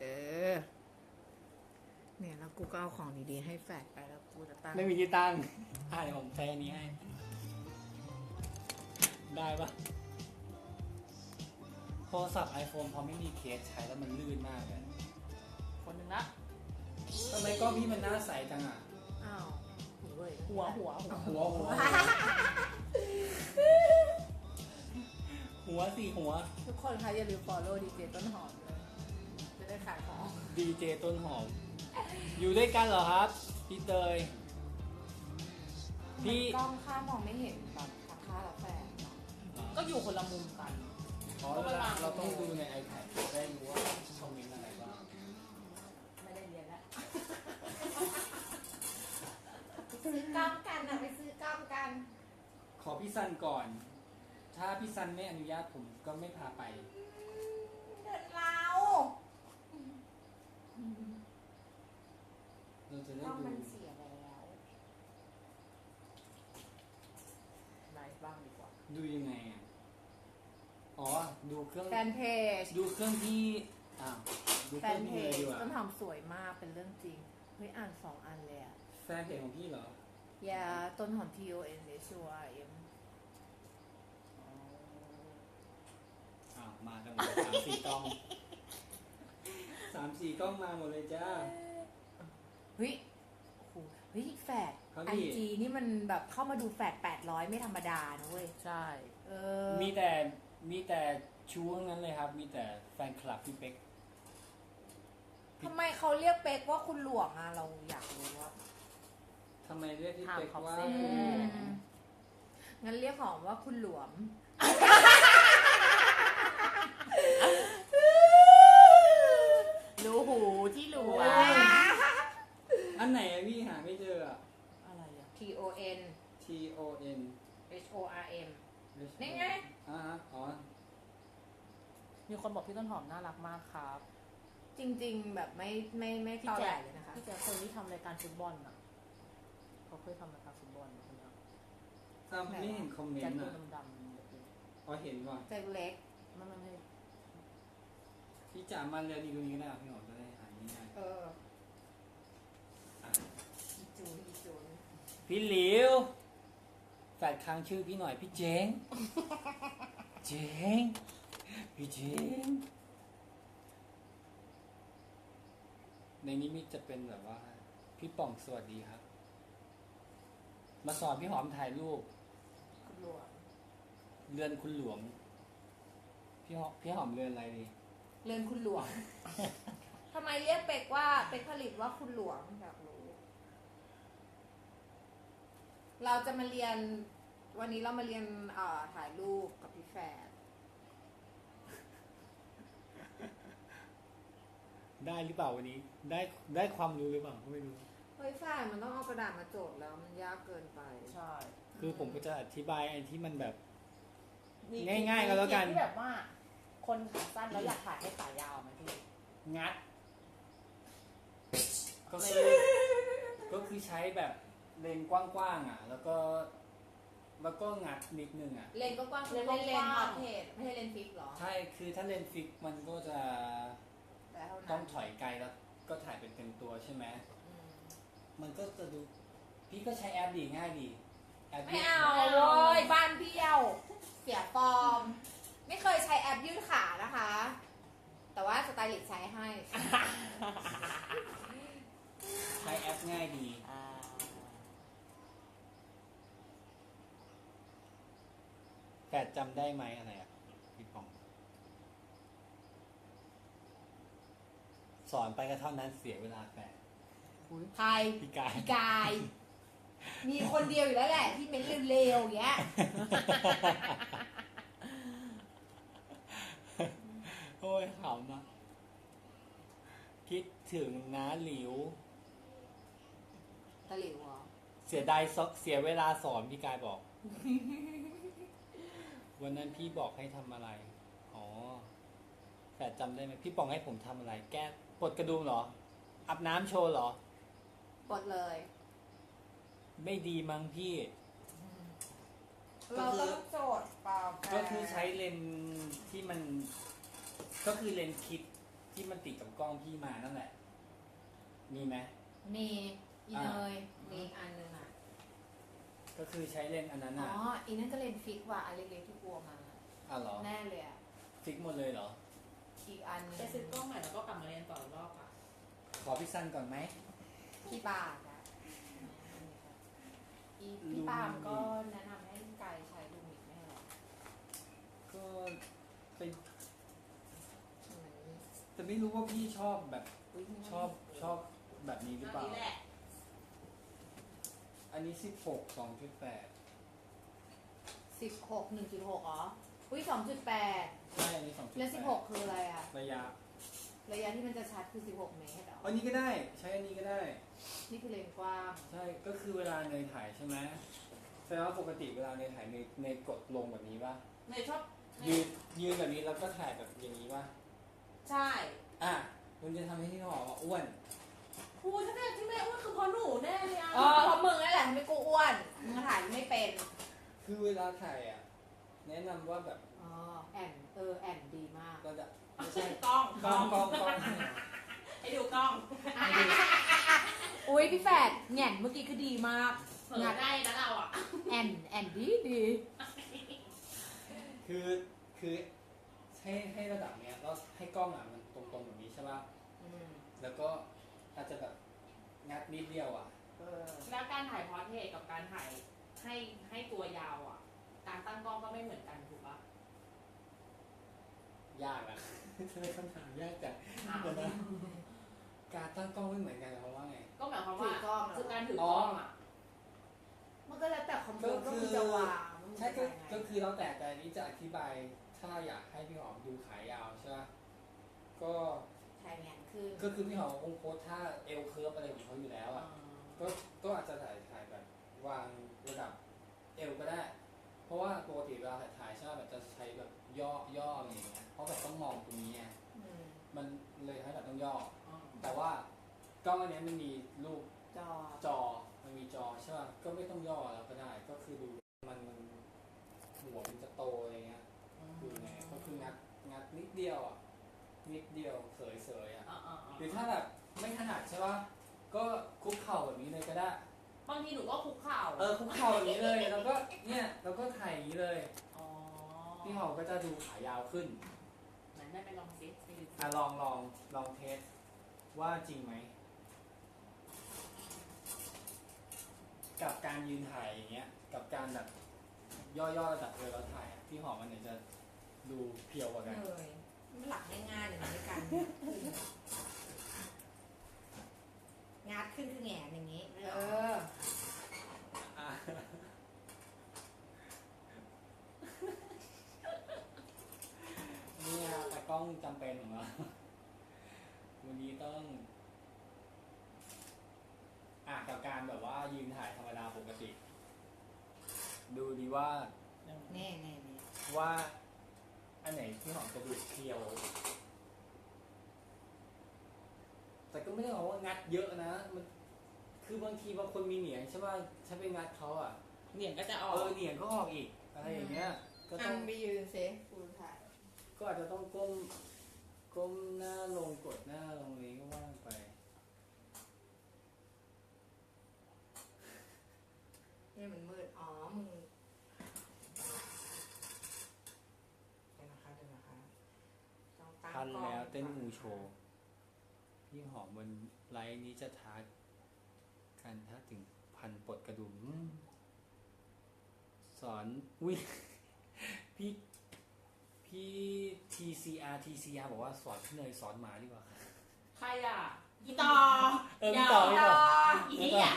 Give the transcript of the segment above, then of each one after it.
เออ เนี่ยแล้วกูก็เอาของดีๆให้แฟดไปแล้วกูจะตั้งไม่มีที่ตั้งอ่าเดี๋ยวผมใช้อันนี้ให้ ได้ปะโทรศัพท์ iPhone พอไม่มีเคสใช้แล้วมันลื่นมากเลยคนหนึ่งละทำไมกล้องพี่มันหน้าใสจังอะ อ้าวเว้ยหัวหัวหัวหัวหัว หัวสี่หัว ทุกคนคะอย่าลืม follow ดีเจต้นหอมเลย จะได้ขายของดีเจต้นหอม อยู่ด้วยกันเหรอครับ พี่เตย พี่กล้องข้ามมองไม่เห็นแบบทักค่าและแฟนเนาะก็อยู่คนละมุมกัน อ๋อเวลาเราต้องดูใน iPad ได้รู้ว่าคอมเมนต์อะไรบ้างไม่ได้เรียนแล้วซื้อกล้องกันอะไปซื้อกล้องกันขอพี่ซันก่อน ถ้าพี่ซันไม่อนุญาตผมก็ไม่พาไป เดินเรา เราจะกได้ล้องดูมันเสียแล้วไหนบ้างดีกว่า ดูยังไงอะ อ๋อ ดูเครื่อง แฟนเพจดูเครื่องที่อ้าวดูแฟเครื่อนงเพที่เลยจดีกว่าต้นหอมสวยมากเป็นเรื่องจริงเฮ้ยอ่านสองอันเลยอะแฟนเพจของพี่เหรอ ยาต้นหอม T O N S O R M อ้าวมากันหมดสามสี่กล้อง สามสี่กล้องมาหมดเลยจ้า เฮ้ยโอ้โหเฮ้ยแฟดครับไอพี่จีนี่มันแบบเข้ามาดูแฟดแปดร้อยไม่ธรรมดานะเว้ย ใช่ เออ มีแต่มีแต่ชูทั้งนั้นเลยครับ มีแต่แฟนคลับพี่เป๊ก ทำไมเขาเรียกเป๊กว่าคุณหลวงอะเราอยากรู้ว่าทำไมเรียกพี่เป๊กว่าอืคุณหลวงมงั้นเรียกหอมว่าคุณหลวม หูที่หลวง อันไหนอะพี่หาไม่เจออะ อะไรอะ T O N T O N H O R M นี่ไง อ่าฮะอ๋อ มีคนบอกพี่ต้นหอมน่ารักมากครับจริง ๆ แบบไม่ไม่ไม่พี่ตอแหลแจ๊คเลยนะคะ พี่แจ๊คคนที่ทำรายการฟุตบอลอะเขาเคยทำรายการฟุตบอลนะคนเนี้ยตามไม่เห็นคอมเมแจ็นคต์ตัวอะดำๆเด็กอ๋อเห็นว่ะใจเล็กๆมันไม่ใช่พี่จ๋ามาเรียนดีตรงนี้ก็ได้ครับพี่หอมจะได้หาง่าย เออๆอะอีจูนอีจูนพี่หลิวแฟดค้างชื่อพี่หน่อยพี่เจ๊งเจ๊งพี่เจ๊งในนี้มีจะเป็นแบบว่า พี่ป่องสวัสดีครับ มาสอนพี่หอมถ่ายรูป คุณหลวงเรือนคุณหลวง พี่หอมพี่หอมเรือนอะไรดี เรียนคุณหลวง ทำไมเรียกเป็กว่าเป็กผลิตว่าคุณหลวงอยากรู้ เราจะมาเรียน วันนี้เรามาเรียนเอ่อถ่ายรูปกับพี่แฟนได้หรือเปล่าวันนี้ ได้ได้ความรู้หรือเปล่าก็ไม่รู้ เฮ้ยแฟนมันต้องเอากระดาษมาโจทย์แล้วมันยากเกินไป ใช่คือผมก็จะอธิบายไอ้ที่มันแบบ มีง่ายๆก็แล้วกันที่แบบว่า คนขาสั้นแล้วอยากถ่ายให้ขายาวไหมพี่ งัด ก็คือ ก็คือใช้แบบเลนส์กว้างๆอะ แล้วก็แล้วก็งัดนิดนึงอะ เลนก็กว้างคือไม่เลนพอร์เทรตไม่ใช่เลนฟิกเหรอ ใช่ คือถ้าเลนส์ฟิกมันก็จะแต่เท่าต้นั้อนงถอยไกลแล้วก็ถ่ายเป็นเต็มตัวใช่ไหม อืม มันก็จะดู พี่ก็ใช้แอปดีง่ายดีแอปไม่ยืดเอาเว้ยบ้านเบี้ยว เสียฟอร์ม ไม่เคยใช้แอปยืดขานะคะ แต่ว่าสไตลิสต์ใช้ให้ ใช้แอปง่ายดี อ่าแต่จำได้ไหมอะไรอะพี่ปอง สอนไปก็เท่านั้นเสียเวลาแปดใครพี่กาย พี่กาย มีคนเดียวอยู่แล้วแหละที่เป็นเร็วๆอย่างเงี้ย โอ้ยขำอะคิดถึงน้าหลิว ตะหลิวเหรอเสียดายซเสียเวลาสอนพี่กายบอก วันนั้นพี่บอกให้ทำอะไร อ๋อ แต่จำได้ไหมพี่ปองให้ผมทำอะไร แก้ปลดกระดุมเหรออาบน้ำโชว์เหรอกดเลย ไม่ดีมั้งพี่ เราต้องโจทย์เปล่าก็คือใช้เลนส์ที่มัน ก็คือเลนส์คิดที่มันติดกับกล้องพี่มานั่นแหละ มีไหมมี อีอ่าเนยมีอีกอันหนึงอะ ก็คือใช้เลนส์อันนั้นอ๋อ อะอีนั่นก็เลนส์ฟิกว่ะอันเล็กๆที่กลัวมาอะเหรอแน่เลยอะ ฟิกหมดเลยเหรอ อีกอันหนึงไปซื้อกล้องใหม่แล้วก็กลับมาเรียนต่ออีกรอบค่ะขอพี่สั้นก่อนไหม พี่บาทอะอีพี่ปาล์มก็แนะนำให้ไกายใช้ลูมิกไม่ใช่หรอก็ไปเหมือนแต่ไม่รู้ว่าพี่ชอบแบบอุ๊ยชอบชอบแบบนี้หรือเปล่า นี่แหละ อันนี้สิบหกสองจุดแปดสิบหกหนึ่งจุดหกอ๋ออุ้ยสองจุดแปดใช่อันนี้สองจุดแล้วแปสิดบหกคืออะไรอะ ระยะ ระยะที่มันจะชัดคือสิบหกเมตรเหรออันนี้ก็ได้ใช้อันนี้ก็ได้ นี่คือเลนส์กว้าง ใช่ก็คือเวลาเนยถ่ายใช่ไหมแสดงว่าปกติเวลาเนยถ่ายเนยเนยกดลงแบบนี้ป่ะเนยชอบยืนยืนแบบนี้แล้วก็ถ่ายแบบอย่างนี้ป่ะใช่ อะมันจะทำให้ที่หอมอะอ้วนพูดถ้าเกิดที่แม่อ้วนคือเพราะหนู ทำให้กูอ้วนมึงถ่ายไม่เป็นคือเวลาถ่ายอะ แนะนำว่าแบบอ๋อแอนเออแอนดีมากก็จะไม่ใช่ใช่กล้องกล้องกล้องกล้องให้ดูกล้องอุ้ยพี่แฝดแหง่นเมื่อกี้คือดีมากเผลอได้นะเราอะแอนแอนดีดีคือคือให้ให้ระดับเนี้ยแล้วให้กล้องอะมันตรงๆแบบนี้ใช่ป่ะอืมแล้วก็อาจจะแบบงัดนิดเดียวอะเออแล้ว การถ่ายพอร์เทรตกับการถ่ายให้ให้ตัวยาวอะ การตั้งกล้องก็ไม่เหมือนกันถูกปะยากอะทำไมคำถามยากจังอ้าวเดี๋ยวนะการตั้งกล้องไม่เหมือนกันเพราะว่าไง ก็หมายความถืว่าอกล้องเหรคืออการถือกล้องอะ มันก็แล้วแต่คอมพิวก็เตอคือร์มึงจะวางว่ามึงใช่จะก็ยังไงก็คือเราแต่แต่อันนี้จะอธิบายถ้าอยากให้พี่หอมดูขายาวใช่ไหมก็ ถ่ายแหง่นขึ้นก็คือพี่หอมคงโพสท่าเอลเคิร์ฟอะไรของเขาอยู่แล้วอะ ก็ก็อาจจะถ่ายถ่ายแบบวางระดับเอวก็ได้ เพราะว่าปกติเวลาถ่ายถ่ายใช่ไหมแบบจะใช้แบบย่อย่ออะไรอย่างเงี้ยเพราะแบบต้องมองตรงนี้ไงอืมมันเลยให้แบบต้องย่ออ๋อแต่ว่ากล้องอันเนี้ยมันมีรูปจอจอมันมีจอใช่ป่ะก็ไม่ต้องย่อแล้วก็ได้ ก็คือดูมันมันหัวมันจะโตอะไรเงี้ยดูไงก็คืองัดงัดนิดเดียวอะนิดเดียวเสยเสยๆอะอ่าอ่าอ่าหรือถ้าแบบไม่ถนัดใช่ป่ะ ก็คุกเข่าแบบนี้เลยก็ได้ บางทีหนูก็คุกเข่าเออคุกเข่าอย่างนี้เลยแล้วก็เนี่ยเราก็ถ่ายอย่างนี้เลยอ๋อพี่หอมก็จะดูขายาวขึ้นไหนแม่ไปลองซิไปดูซิอะลองลองลองเทสว่าจริงไหมกับการยืนถ่ายอย่างเงี้ย กับการแบบย่อๆระดับเลยเราถ่ายอะพี่หอมมันเนี่ยจะดูเพียวกว่ากัน เลยมันหลักง่ายๆเลยนะในการงัดขึ้น งัดขึ้นคือแหง่นอย่างนี้ เออ อะนี่ฮะแต่กล้องจำเป็นของเราวันนี้ต้อง อะกับการแบบว่ายืนถ่ายธรรมดาปกติ ดูดีว่า แน่แน่แน่ว่า อันไหนที่หอมจะดูเพียว แต่ก็ไม่ได้บอกว่างัดเยอะนะ มัน คือบางทีบางคนมีเหนียงใช่ป่ะฉันไปงัดเขาอะ เหนียงก็จะอเออกอเหนียงก็ออกอีก อะไรอย่างเงี้ย ก็อัต้อง นไปยืนเซฟูถ่ายก็อาจจะต้องก้ม ก้มหน้าลงกดหน้าลงนี้ก็ว่างไปนี่มันมืด อ๋อ มึงเดี๋ยวนะคะเดี๋ยวนะคะต้องตั้งทันกล้องแล้วเต้นก่อมูโชว์ พี่หอมบนไลน์นี้จะทักกันถ้าถึงพันปลดกระดุมอืมสอนวิพี่พี่ TCR TCR บอกว่าสอนพี่เนยสอนหมาดีกว่าค่ะใครอะอีต่อเออพี่ต่อพี่ต่ออีนี่อะ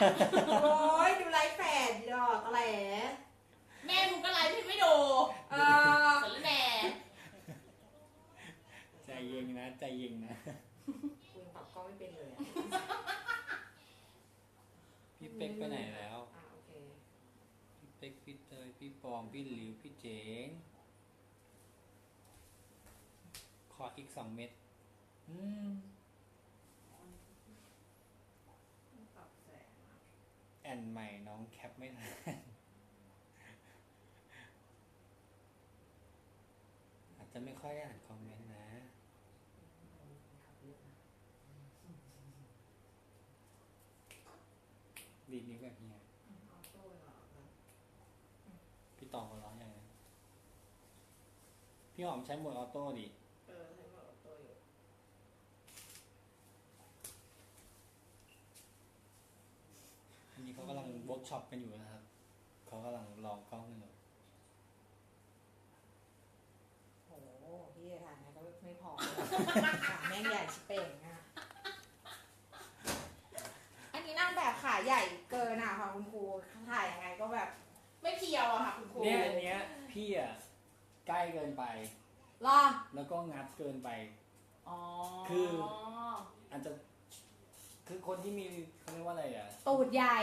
โอ้ยดูไลฟ์แฟนดอกแหลแม่มึงก็ไลฟ์พี่ไม่ดูเออสารแหน่ใจเย็นนะ ใจเย็นนะคุณปรับ กล้องไม่เป็นเลยอะพี่เป๊กไปไหนแล้ว อะโอเค พี่เป๊กพี่เตยพี่ปอมพี่หลิวพี่เจ๋งขออีกสองเม็ดอืมปรับแสงอะแอนใหม่น้องแคปไม่ทันอาจจะไม่ค่อยได้อ่านคอมเมนต์นะ ดีดนิ้วแบบเฮียออโต้เหรอพี่ต่อหัวเร้อนยังไงพี่หอมใช้โหมดออโต้ดิเออให้มาออโต้อยู่อันนี้เขากำลังเวิร์กช็อปกันอยู่นะครับ เขากำลังลองกล้องกันอยู่โหพี่จะทานนะก็ไม่พอขาแม่งใหญ่ชิเป่งอะอันนี้นั่งแบบขา ใหญ่เกินอะค่ะคุณครูถ่ายยังไงก็แบบ ไม่เพียวอะค่ะคุณครูเนี่ยอันเนี้ยพี่อะใกล้เกินไป รอแล้วก็งัดเกินไป อ๋อคือ อาจจะคือคนที่มีเขาเรียกว่าอะไรอะ ตูดใหญ่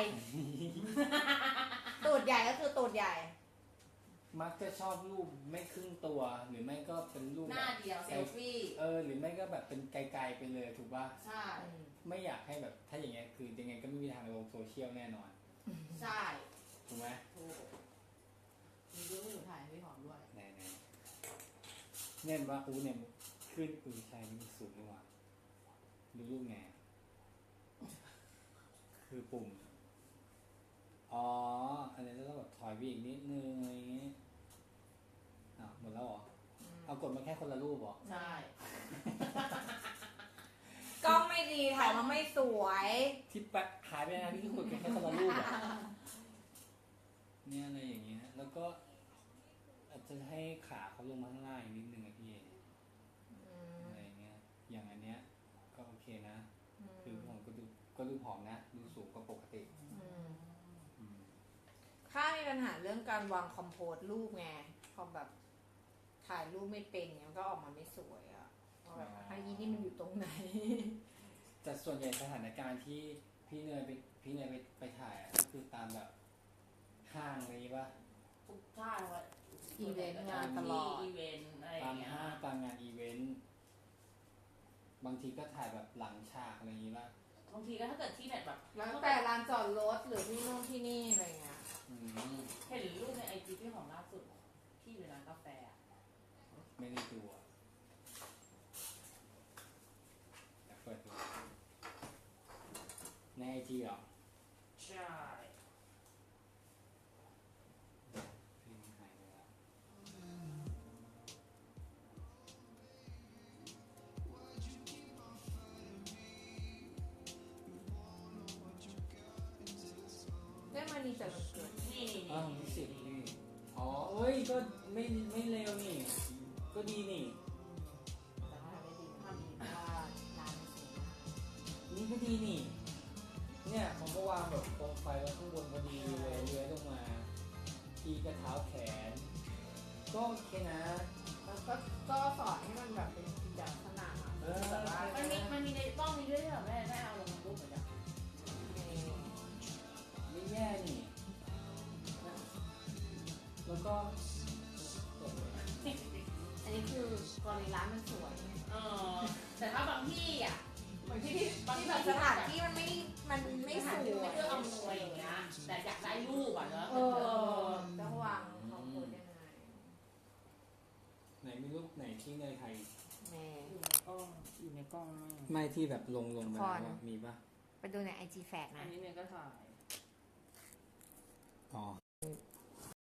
ตูดใหญ่ก็คือตูดใหญ่ มักจะชอบรูปไม่ครึ่งตัว หรือไม่ก็เป็นรูปหแบน้าบเดียวเซลฟี่เออ หรือไม่ก็แบบเป็นไกลๆไปเลยถูกป่ะใช่ไม่อยากให้แบบถ้าอย่างเงี้ยคือยังไงก็ไม่มีทางลงโซเชียลแน่นอน ใช่ถูกไหมถูกมีรูปให้หนูถ่ายให้พี่หอมด้วยไหนไหนเนี่ยว่าอู้เนี่ยขึ้นอือใช่นี่มันสูงนี่หว่าดูรูปไงอะคือปุ่ม อ๋อ อันนี้เราต้องแบบถอยไปอีกนิดนึงอะไรอย่างงี้อะหมดแล้วเหรอ เอา กดมาแค่คนละรูปเหรอ ใช่ กล้องไม่ดีถ่ายมาไม่สวย ที่ปะหายไปนะที่กดกันแค่คนละรูปเหรอ เนี่ยอะไรอย่างเงี้ย แล้วก็ อาจจะให้ขาเขาลงมาข้างล่างอีกนิดนึงอะพี่อะไรอย่างเงี้ย อย่างอันเนี้ย ก็โอเคนะ คือผมก็ดูก็ดูผอมนะ ดูสูงกว่าปกติอืมข้ามีปัญหาเรื่องการวางคอมโพสรูปไง พอแบบ ถ่ายรูปไม่เป็นเนี่ยมันก็ออกมาไม่สวยอะว่าแบบไอ้ยี่นี่มันอยู่ตรงไหน แต่ส่วนใหญ่สถานการณ์ที่พี่เนยไปพี่เนยไปไปถ่ายอะก็คือตามแบบห้างอะไรอย่างงี้ป่ะทุกท่าว่าอีเวนต์งานตลอด อีเวนต์อะไรอตาย่ามงเงี้ยห้างตามงานอีเวนต์บางทีก็ถ่ายแบบหลังฉากอะไรอย่างงี้ป่ะบางทีก็ถ้าเกิดที่เนี่ยแบบแล้วแต่ลานจอดรถหรือที่นู่นที่นี่อะไรเงี้ย อืมเห็นรูปในไอจีพี่หอมล่าสุดที่อยู่ร้านกาแฟอะ ไม่ได้ดูอะแต่เปิดดูในไอจีเหรอ ใช่พี่หายไปแล้วได้มานีแต่วันเกิดนี่นี่อ้าวนี่นิสิตนี่ อ๋อเอ้ย ก็ไม่ไม่เลวนี่ ก็ดีนี่ แต่ว่าไม่ดีทำดีเพราะว่าร้านมันสวยมากนี่ก็ดีนี่ เนี่ยผมก็วางแบบโคมไฟไว้ข้างบนพอดีเลยเลื้อยลงมา ทีกระเท้าแขน ก็โอเคนะ แล้วก็ก็สอนให้มันแบบเป็นอย่างขนาดอะเออ แบบว่ามันมีมันมีในกล้องนี้ด้วยเหรอแม่แม่เอาลงรูปเหมือนกันไม่แย่นี่นะแล้วก็จบเลยอันนี้ คือกรณีร้านมันสวย เออแต่ถ้าบางที่อะบางที่ที่บางที่ที่แบแบบบสสถาถานนที่มันไม่ มันไม่ไม่สสานวยที่ไม่เอื้ออำนวยอย่างเงี้ยแต่อยากได้รูปอะเนอะเออจะวางเขาโพสยังไงไหนมีรูปไหนที่เนยไทยแม่ อยู่ในกล้องอยู่ในกล้องมากไม่ที่แบบลงลงไปทุกคนแล้วอะมีปะไปดูในไอจีแฟกอันะนนี้เนี่ยก็ถ่าย อ๋อ